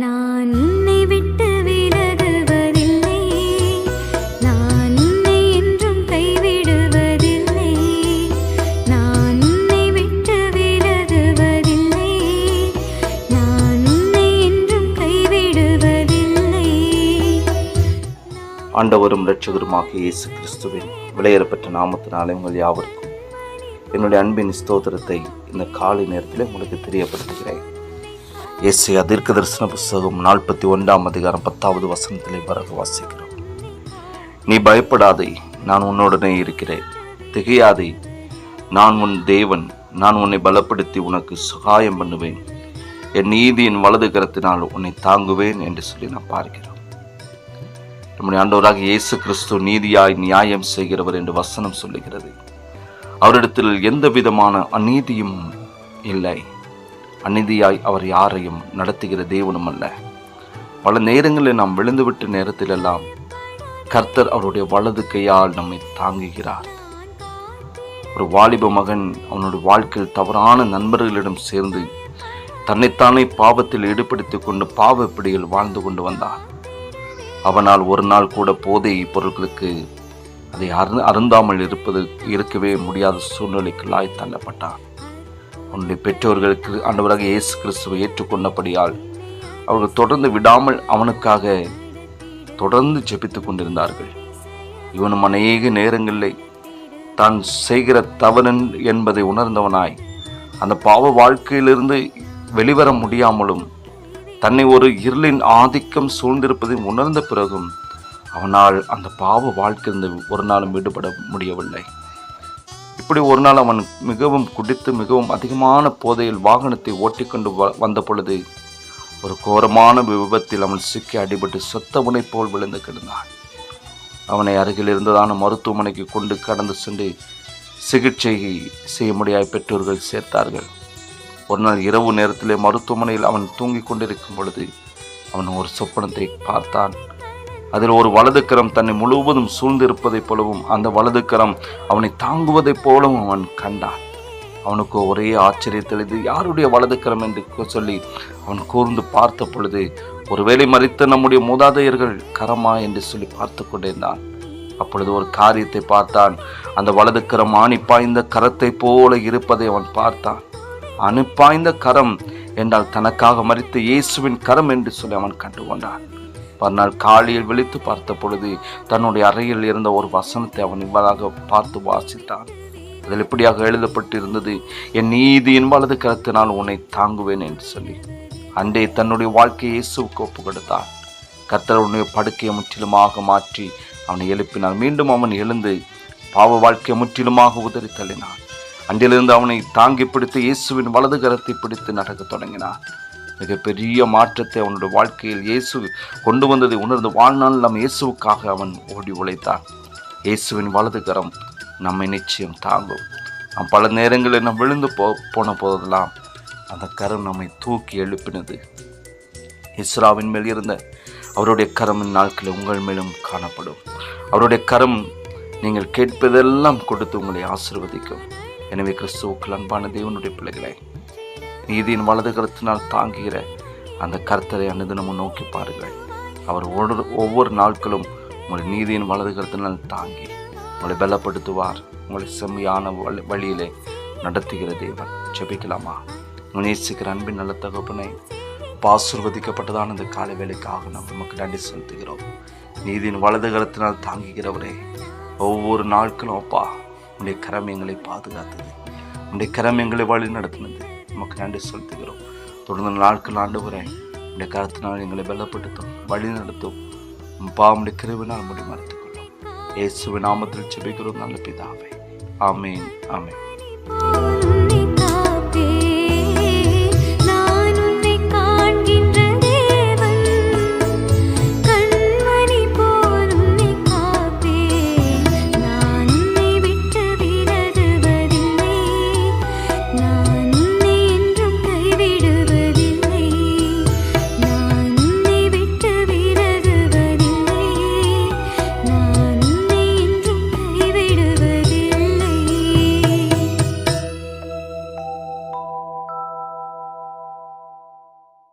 நான் உன்னை விட்டு விலகுவதில்லை. நான் உன்னை என்றும் கைவிடுவதில்லை. நான் உன்னை விட்டு விலகுவதில்லை. நான் உன்னை என்றும் கைவிடுவதில்லை. ஆண்டவரும் இரட்சகருமாகிய இயேசு கிறிஸ்துவின் விலையேறப்பட்ட நாமத்தினாலே உங்கள் யாவருக்கும் என்னுடைய அன்பின் ஸ்தோத்திரத்தை இந்த காலை நேரத்தில் உங்களுக்கு தெரியப்படுத்துகிறேன். இயேசு தீர்க்க தரிசன புஸ்தகம் நாற்பத்தி ஒன்றாம் அதிகாரம் பத்தாவது வசனத்திலே பிறகு வாசிக்கிறோம். நீ பயப்படாதே நான் உன்னுடனே இருக்கிறேன். திகையாதே நான் உன் தேவன் நான் உன்னை பலப்படுத்தி உனக்கு சகாயம் பண்ணுவேன். என் நீதியின் வலது கரத்தினால் உன்னை தாங்குவேன் என்று சொல்லி நான் பார்க்கிறோம். நம்முடைய ஆண்டவராக இயேசு கிறிஸ்து நீதியாய் நியாயம் செய்கிறவர் என்று வசனம் சொல்லுகிறது. அவரிடத்தில் எந்த விதமான அநீதியும் இல்லை. அநீதியாய் அவர் யாரையும் நடத்துகிற தேவனும் அல்ல பல நேரங்களில் நாம் விழுந்துவிட்ட நேரத்திலெல்லாம் கர்த்தர் அவருடைய வலது கையால் நம்மை தாங்குகிறார். ஒரு வாலிப மகன் அவனுடைய வாழ்க்கையில் தவறான நண்பர்களிடம் சேர்ந்து தன்னைத்தானே பாவத்தில் ஈடுபடுத்திக் கொண்டு பாவ பிடியில் வாழ்ந்து கொண்டு வந்தான் அவனால் ஒரு நாள் கூட போதை பொருட்களுக்கு அதை அருந்தாமல் இருப்பது இருக்கவே முடியாத சூழ்நிலைக்குள்ளாய் தள்ளப்பட்டான் உன்னுடைய பெற்றோர்களுக்கு ஆண்டவராக இயேசு கிறிஸ்துவை ஏற்றுக்கொண்டபடியால் அவர்கள் தொடர்ந்து விடாமல் அவனுக்காக தொடர்ந்து ஜெபித்துக் கொண்டிருந்தார்கள். இவனும் அநேக நேரங்களில் தான் செய்கிற தவறன் என்பதை உணர்ந்தவனாய் அந்த பாவ வாழ்க்கையிலிருந்து வெளிவர முடியாமலும் தன்னை ஒரு இருளின் ஆதிக்கம் சூழ்ந்திருப்பதை உணர்ந்த பிறகும் அவனால் அந்த பாவ வாழ்க்கையிலிருந்து ஒரு நாளும் விடுபட முடியவில்லை. இப்படி ஒரு நாள் அவன் மிகவும் குடித்து மிகவும் அதிகமான போதையில் வாகனத்தை ஓட்டிக்கொண்டு வ- வந்த பொழுது ஒரு கோரமான விபத்தில் அவன் சிக்கி அடிபட்டு சொத்தவனை போல் விழுந்து கிடந்தான். அவனை அருகில் இருந்ததான மருத்துவமனைக்கு கொண்டு கடந்து சென்று சிகிச்சை செய்ய முடியாத பெற்றோர்கள் சேர்த்தார்கள். ஒரு நாள் இரவு நேரத்திலே மருத்துவமனையில் அவன் தூங்கிக் கொண்டிருக்கும் பொழுது அவன் ஒரு சொப்பனத்தை பார்த்தான். அதில் ஒரு வலதுக்கரம் தன்னை முழுவதும் சூழ்ந்திருப்பதைப் போலவும் அந்த வலதுக்கரம் அவனை தாங்குவதைப் போலவும் அவன் கண்டான். அவனுக்கு ஒரே ஆச்சரியத்தில் இது யாருடைய வலதுக்கரம் என்று சொல்லி அவன் கூர்ந்து பார்த்த பொழுது ஒருவேளை மறித்த நம்முடைய மூதாதையர்கள் கரமா? என்று சொல்லி பார்த்து கொண்டிருந்தான். அப்பொழுது ஒரு காரியத்தை பார்த்தான். அந்த வலதுக்கரம் ஆணி பாய்ந்த கரத்தை போல இருப்பதை அவன் பார்த்தான். அனுப்பாய்ந்த கரம்? என்றால் தனக்காக மறித்த இயேசுவின் கரம் என்று சொல்லி அவன் கண்டுகொண்டான். மறுநாள் காலையில் விழித்து பார்த்த பொழுது தன்னுடைய அறையில் இருந்த ஒரு வசனத்தை அவன் இவ்வாறாக பார்த்து வாசித்தான். அதில் இப்படியாக எழுதப்பட்டிருந்தது என் நீதியின் வலது கருத்தினால் உன்னை தாங்குவேன் என்று சொல்லி. அன்றே தன்னுடைய வாழ்க்கையை இயேசுவுக்கு ஒப்பு கொடுத்தான் கர்த்தர் உன்னுடைய படுக்கையை முற்றிலுமாக மாற்றி அவனை எழுப்பினார். மீண்டும் அவன் எழுந்து பாவ வாழ்க்கையை முற்றிலுமாக உதறி தள்ளினான். அன்றிலிருந்து அவனை தாங்கி பிடித்து இயேசுவின் வலது கரத்தை பிடித்து நடக்கத் தொடங்கினான். மிகப்பெரிய மாற்றத்தை அவனுடைய வாழ்க்கையில் இயேசு கொண்டு வந்ததை உணர்ந்து வாழ்நாள் நம் இயேசுவுக்காக அவன் ஓடி உழைத்தான். இயேசுவின் வலது கரம் நம்மை நிச்சயம் தாங்கும். நாம் பல நேரங்களில் நாம் விழுந்து போ போன போதெல்லாம் அந்த கரம் நம்மை தூக்கி எழுப்பினது. இஸ்ராவின் மேல் இருந்த அவருடைய கரம் நாட்களில் உங்கள் மேலும் காணப்படும். அவருடைய கரம் நீங்கள் கேட்பதெல்லாம் கொடுத்து உங்களை ஆசிர்வதிக்கும். எனவே கிறிஸ்துவுக்கு அன்பான தேவனுடைய பிள்ளைகளை நீதியின் வலது கருத்தினால் தாங்குகிற அந்த கர்த்தரை அனுதினமும் நோக்கி பாருங்கள். அவர் ஒரு ஒவ்வொரு நாட்களும் உங்களை நீதியின் வலது கருத்தினால் தாங்கி உங்களை பலப்படுத்துவார். உங்களை செம்மையான வழி வழியிலே நடத்துகிற தேவன். ஜெபிக்கலாமா? நேசிக்கிற அன்பின் நல்ல தகப்பனை பாசுர்வதிக்கப்பட்டதான இந்த காலை வேலைக்காக நாம் நமக்கு நன்றி செலுத்துகிறோம். நீதியின் வலது கரத்தினால் தாங்குகிறவரே ஒவ்வொரு நாட்களும் அப்பா உடைய கரம் எங்களை பாதுகாத்தது. உடைய கரம் எங்களை வழி நடத்தினது உமக்கு நன்றி செலுத்துகிறோம். தொடர்ந்து நாட்கள் ஆண்டு வரேன் இந்த கருத்தினால் எங்களை வெள்ளப்படுத்தும் வழி நடத்தும். பாவமுடைய கிருவினால் முடி மறுத்துக்கொள்ளும் இயேசுவின் நாமத்தில் செபிக்கிறோம் நல்ல பிதாவே. ஆமேன் ஆமேன்.